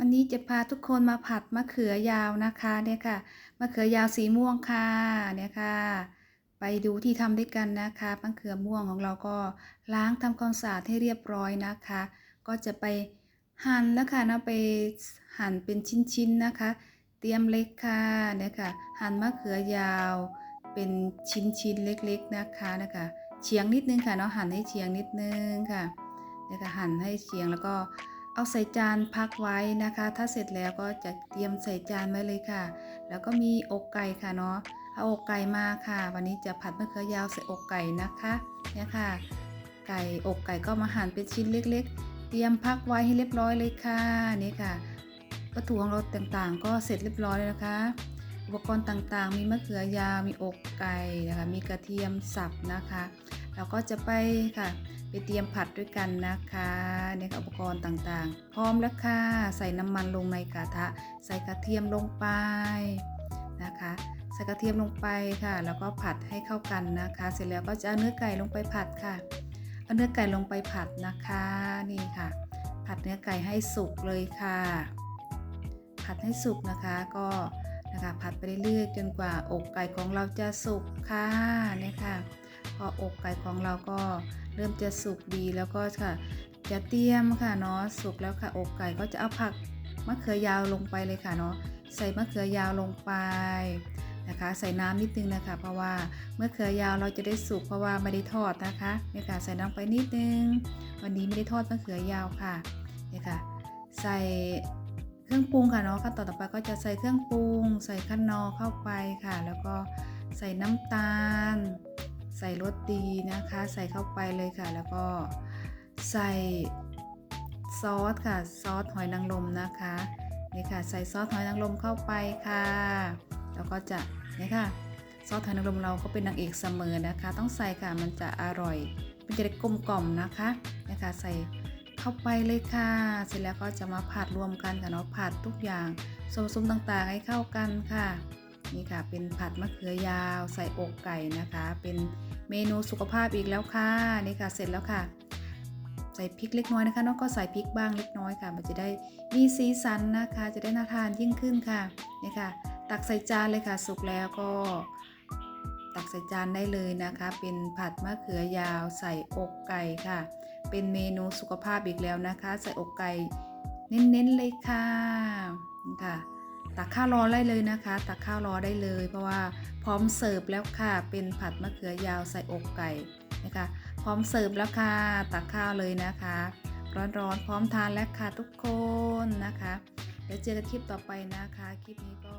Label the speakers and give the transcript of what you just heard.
Speaker 1: วันนี้จะพาทุกคนมาผัดมะเขือยาวนะคะเนี่ยค่ะมะเขือยาวสีม่วงค่ะเนี่ยค่ะ ไปดูที่ทำด้วยกันนะคะมะเขือม่วงของเราก็ล้างทำความสะอาดให้เรียบร้อยนะคะ ก็จะไปหั่นแล้วค่ะนะไปหั่นเป็นชิ้นๆนะคะ เตรียมเล็กค่ะเนี่ยค่ะหั่นมะเขือยาวเป็นชิ้นๆเล็กๆนะคะนะคะเฉียงนิดนึงค่ะเนาะหั่นให้เฉียงนิดนึงค่ะเนี่ยค่ะหั่นให้เฉียงแล้วก็ เอาใส่จานพักไว้นะคะ ถ้าเสร็จแล้วก็จะเตรียมใส่จานไว้เลยค่ะ แล้วก็มีอกไก่ค่ะเนาะ เอาอกไก่มาค่ะ วันนี้จะผัดมะเขือยาวใส่อกไก่นะคะเนี่ยค่ะ ไก่อกไก่ก็มาหั่นเป็นชิ้นเล็ก ๆ เตรียมพักไว้ให้เรียบร้อยเลยค่ะ นี่ค่ะวัตถุของเราต่างๆ ก็เสร็จเรียบร้อยแล้วนะคะ อุปกรณ์ต่างๆ มีมะเขือยาว มีอกไก่นะคะ มีกระเทียมสับนะคะ เราก็จะไปค่ะ ไปเตรียมผัดด้วยกันนะคะเนี่ยค่ะอุปกรณ์ต่างๆ พร้อมแล้วค่ะ ใส่น้ำมันลงในกระทะ ใส่กระเทียมลงไปนะคะใส่กระเทียมลงไปค่ะ แล้วก็ผัดให้เข้ากันนะคะ เสร็จแล้วก็จะเอาเนื้อไก่ลงไปผัดค่ะ เอาเนื้อไก่ลงไปผัดนะคะ นี่ค่ะ ผัดเนื้อไก่ให้สุกเลยค่ะ ผัดให้สุกนะคะ ก็ นะคะผัดไปเรื่อยๆจนกว่าอกไก่ของเราจะสุกค่ะเนี่ยค่ะพออกไก่ของเราก็เริ่มจะสุกดีแล้วก็ค่ะจะเตรียมค่ะเนาะสุกแล้วค่ะอกไก่ก็จะเอาผักมะเขือยาวลงไปเลยค่ะเนาะใส่มะเขือยาวลงไปนะคะใส่น้ำนิดนึงนะคะ เพราะว่ามะเขือยาวเราจะได้สุกเพราะว่าไม่ได้ทอดนะคะเนี่ยค่ะใส่น้ำไปนิดนึง วันนี้ไม่ได้ทอดมะเขือยาวค่ะเนี่ยค่ะ ใส่ เครื่องปรุงค่ะเนาะขั้นตอนต่อไปก็จะใส่เครื่องปรุง ใส่ขั้นนอเข้าไปค่ะ แล้วก็ใส่น้ำตาล ใส่รสดีนะคะ ใส่เข้าไปเลยค่ะ แล้วก็ใส่ซอสค่ะซอสหอยนางรมนะคะนี่ค่ะ ใส่ซอสหอยนางรมเข้าไปค่ะ แล้วก็จะนี่ค่ะซอสหอยนางรมเราก็เป็นนางเอกเสมอนะคะ ต้องใส่ค่ะมันจะอร่อยมันจะได้กลมกล่อมนะคะนี่ค่ะใส่ เข้าไปเลยค่ะ เสร็จแล้วก็จะมาผัดรวมกันค่ะเนาะผัดทุกอย่างส่วนผสมต่างๆให้เข้ากันค่ะ นี่ค่ะเป็นผัดมะเขือยาวใส่อกไก่นะคะ เป็นเมนูสุขภาพอีกแล้วค่ะนี่ค่ะเสร็จแล้วค่ะ ใส่พริกเล็กน้อยนะคะน้องก็ใส่พริกบ้างเล็กน้อยค่ะ มันจะได้มีสีสันนะคะ จะได้น่าทานยิ่งขึ้นค่ะนี่ค่ะ ตักใส่จานเลยค่ะ สุกแล้วก็ตักใส่จานได้เลยนะคะ เป็นผัดมะเขือยาวใส่อกไก่ค่ะ เป็นเมนูสุขภาพอีกแล้วนะคะ ใส่อกไก่เน้นๆเลยค่ะค่ะตักข้าวรอได้เลยนะคะ ตักข้าวรอได้เลย เพราะว่าพร้อมเสิร์ฟแล้วค่ะ เป็นผัดมะเขือยาวใส่อกไก่นะคะ พร้อมเสิร์ฟแล้วค่ะ ตักข้าวเลยนะคะ ร้อนๆพร้อมทานแล้วค่ะทุกคนนะคะเดี๋ยวเจอกันคลิปต่อไปนะคะ คลิปนี้ก็